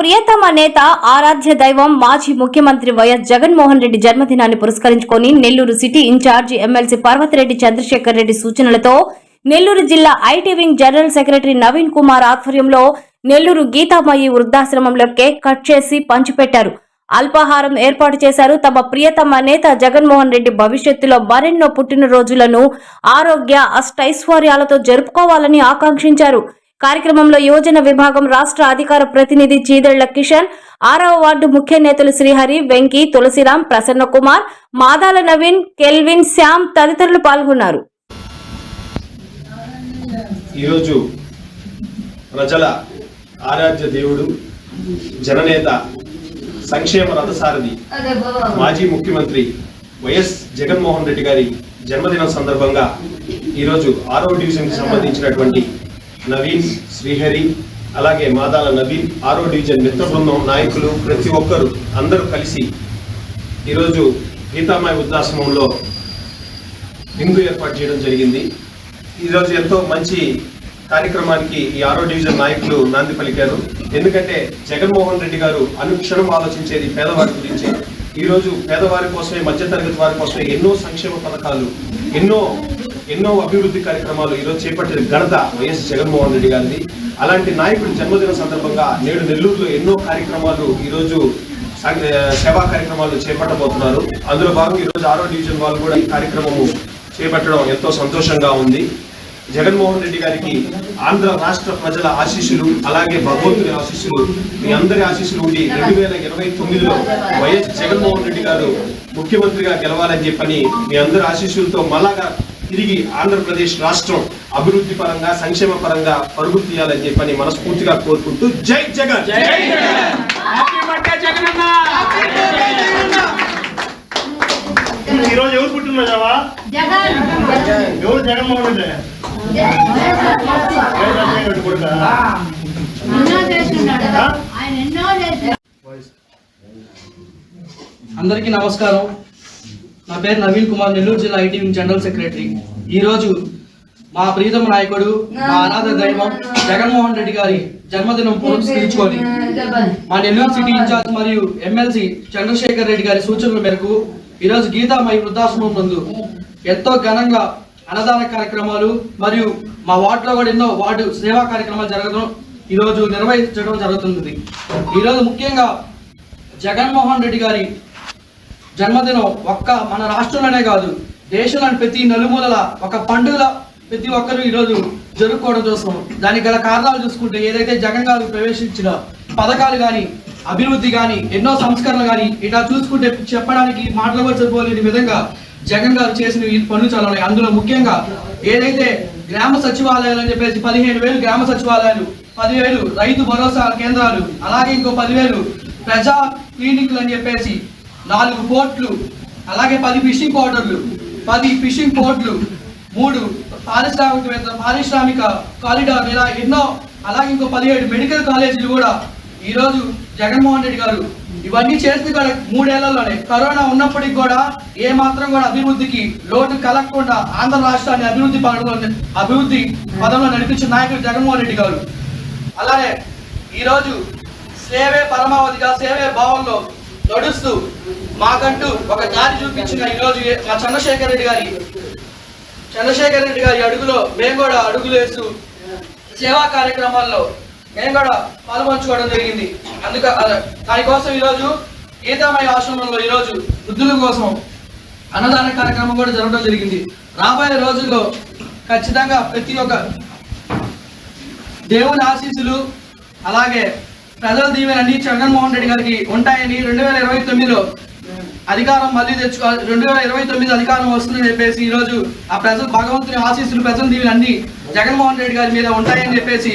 ప్రియతమ నేత ఆరాధ్య దైవం మాజీ ముఖ్యమంత్రి వైఎస్ జగన్మోహన్ రెడ్డి జన్మదినాన్ని పురస్కరించుకొని Nellore city incharge MLC Parvathireddy Chandrasekhar Reddy సూచనలతో నెల్లూరు జిల్లా IT wing general secretary Naveen Kumar ఆధ్వర్యంలో నెల్లూరు గీతామయి వృద్ధాశ్రమంలో కేక్ కట్ చేసి పంచిపెట్టారు. అల్పాహారం ఏర్పాటు చేశారు. తమ ప్రియతమ నేత జగన్మోహన్ రెడ్డి భవిష్యత్తులో మరెన్నో పుట్టినరోజులను ఆరోగ్య అష్టైశ్వర్యాలతో జరుపుకోవాలని ఆకాంక్షించారు. కార్యక్రమంలో యువజన విభాగం రాష్ట్ర అధికార ప్రతినిధి చీదళ్ళ కిషన్ ఆరవ వార్డు ముఖ్య నేతలు శ్రీహరి వెంకీ తులసిరాం ప్రసన్న కుమార్ మాదాల నవీన్ కెల్విన్ శ్యామ్ తదితరులు పాల్గొన్నారు. ఈరోజు ప్రజల ఆరాధ్య దేవుడు జననేత సంక్షేమ రథసారథి మాజీ ముఖ్యమంత్రి వైఎస్ జగన్మోహన్ రెడ్డి గారి జన్మదినం సందర్భంగా ఈరోజు ఆరో డివిజన్కి సంబంధించినటువంటి నవీన్ శ్రీహరి అలాగే మాదాల నవీన్ ఆరో డివిజన్ మిత్ర బృందం నాయకులు ప్రతి ఒక్కరు అందరూ కలిసి ఈరోజు గీతామాయ ఉద్దాశ్రమంలో విందు ఏర్పాటు చేయడం జరిగింది. ఈరోజు ఎంతో మంచి కార్యక్రమానికి ఈ ఆరో డివిజన్ నాయకులు నాంది పలికారు. ఎందుకంటే జగన్మోహన్ రెడ్డి గారు అనుక్షణం ఆలోచించేది పేదవారి గురించి. ఈ రోజు పేదవారి కోసమే మధ్యతరగతి వారి కోసమే ఎన్నో సంక్షేమ పథకాలు ఎన్నో ఎన్నో అభివృద్ధి కార్యక్రమాలు ఈరోజు చేపట్టిన ఘనత వైఎస్ జగన్మోహన్ రెడ్డి గారిది. అలాంటి నాయకుడి జన్మదిన సందర్భంగా నేడు నెల్లూరులో ఎన్నో కార్యక్రమాలు ఈరోజు సేవా కార్యక్రమాలు చేపట్టబోతున్నారు. అందులో భాగంగా ఈరోజు ఆరో డివిజన్ వాళ్ళు కూడా ఈ కార్యక్రమము చేపట్టడం ఎంతో సంతోషంగా ఉంది. జగన్మోహన్ రెడ్డి గారికి ఆంధ్ర రాష్ట్ర ప్రజల ఆశీస్సులు అలాగే భగవంతుని ఆశీస్సులు మీ అందరి ఆశీస్సులు ఉండి రెండు వేల ఇరవై తొమ్మిదిలో వైఎస్ జగన్మోహన్ రెడ్డి గారు ముఖ్యమంత్రిగా గెలవాలని చెప్పని మీ అందరి ఆశీస్సులతో మళ్ళాగా తిరిగి ఆంధ్రప్రదేశ్ రాష్ట్రం అభివృద్ధి పరంగా సంక్షేమ పరంగా పరుగు తీయాలని చెప్పని మనస్ఫూర్తిగా కోరుకుంటూ జై జగన్! జై ఈ రోజు ఎవరు జగన్మోహన్ రెడ్డి? కొడుకా? అందరికీ నమస్కారం. నా పేరు నవీన్ కుమార్ నెల్లూరు జిల్లా ఐటీ జనరల్ సెక్రటరీ. ఈ రోజు మా ప్రీతమ నాయకుడు మా అనాథ దైవం జగన్మోహన్ రెడ్డి గారి జన్మదినం పురస్కరించుకొని మా నెల్లూరు సిటీ ఇన్ఛార్జ్ మరియు ఎమ్మెల్సీ చంద్రశేఖర్ రెడ్డి గారి సూచనల మేరకు ఈరోజు గీతామయ వృద్ధాశ్రమం నందు ఎంతో ఘనంగా అన్నదాన కార్యక్రమాలు మరియు మా వార్డులో కూడా ఎన్నో వార్డు సేవా కార్యక్రమాలు జరగడం ఈరోజు నిర్వహించడం జరుగుతుంది ఈరోజు ముఖ్యంగా జగన్మోహన్ రెడ్డి గారి జన్మదినం ఒక్క మన రాష్ట్రంలోనే కాదు దేశంలోని ప్రతి నలుమూలల ఒక పండుగల ప్రతి ఒక్కరు ఈరోజు జరుపుకోవడం చూస్తాం. దానికి గల కారణాలు చూసుకుంటే ఏదైతే జగన్ గారు ప్రవేశించిన పథకాలు కానీ అభివృద్ధి కానీ ఎన్నో సంస్కరణలు కానీ ఇలా చూసుకుంటే చెప్పడానికి మాటలు కూడా విధంగా జగన్ గారు చేసిన ఈ పనులు చాలా ఉన్నాయి. అందులో ముఖ్యంగా ఏదైతే గ్రామ సచివాలయాలు అని చెప్పేసి పదిహేను వేలు గ్రామ సచివాలయాలు పదివేలు రైతు భరోసా కేంద్రాలు అలాగే ఇంకో పదివేలు ప్రజా క్లినిక్లు అని చెప్పేసి నాలుగు పోర్ట్లు అలాగే పది ఫిషింగ్ పౌడర్లు పది ఫిషింగ్ పోర్ట్లు మూడు పారిశ్రామిక పారిశ్రామిక కారిడార్ ఇలా ఎన్నో అలాగే ఇంకో పదిహేడు మెడికల్ కాలేజీలు కూడా ఈరోజు జగన్మోహన్ రెడ్డి గారు ఇవన్నీ చేస్తే కూడా మూడేళ్ళలోనే కరోనా ఉన్నప్పటికి కూడా ఏ మాత్రం కూడా అభివృద్ధికి లోటు కలగకుండా ఆంధ్ర రాష్ట్రాన్ని అభివృద్ధి పదంలో అభివృద్ధి పదంలో నడిపించిన నాయకుడు జగన్మోహన్ రెడ్డి గారు. అలానే ఈరోజు సేవే పరమావధిగా సేవే భావంలో నడుస్తూ మాకంటూ ఒక దారి చూపించిన ఈరోజు మా చంద్రశేఖర్ రెడ్డి గారి చంద్రశేఖర్ రెడ్డి గారి అడుగులో మేము కూడా అడుగులు వేస్తూ సేవా కార్యక్రమాల్లో మేము కూడా పాల్పంచుకోవడం జరిగింది. అందుక దానికోసం ఈరోజు గీతామయ ఆశ్రమంలో ఈరోజు వృద్ధుల కోసం అన్నదాన కార్యక్రమం కూడా జరగడం జరిగింది. రాబోయే రోజుల్లో ఖచ్చితంగా ప్రతి ఒక్క దేవుని ఆశీస్సులు అలాగే ప్రజల దీవెనని జగన్మోహన్ రెడ్డి గారికి ఉంటాయని రెండు వేల ఇరవై తొమ్మిదిలో అధికారం మళ్ళీ తెచ్చుకో రెండు వేల ఇరవై తొమ్మిది అధికారం వస్తుందని చెప్పేసి ఈరోజు ఆ ప్రజలు భగవంతుని ఆశీస్సులు ప్రజల దీవెనన్ని జగన్మోహన్ రెడ్డి గారి మీద ఉంటాయని చెప్పేసి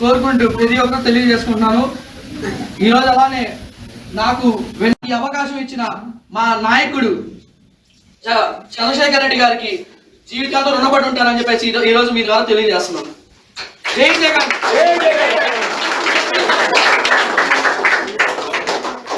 కోరుకుంటూ ప్రతి ఒక్కరు తెలియజేసుకుంటున్నాను. ఈరోజు అలానే నాకు వెన్- ఈ అవకాశం ఇచ్చిన మా నాయకుడు చ- చంద్రశేఖర్ రెడ్డి గారికి జీవితాంతం రుణపడి ఉంటారని చెప్పేసి ఈరోజు మీ ద్వారా తెలియజేస్తున్నాను. జై జగన్!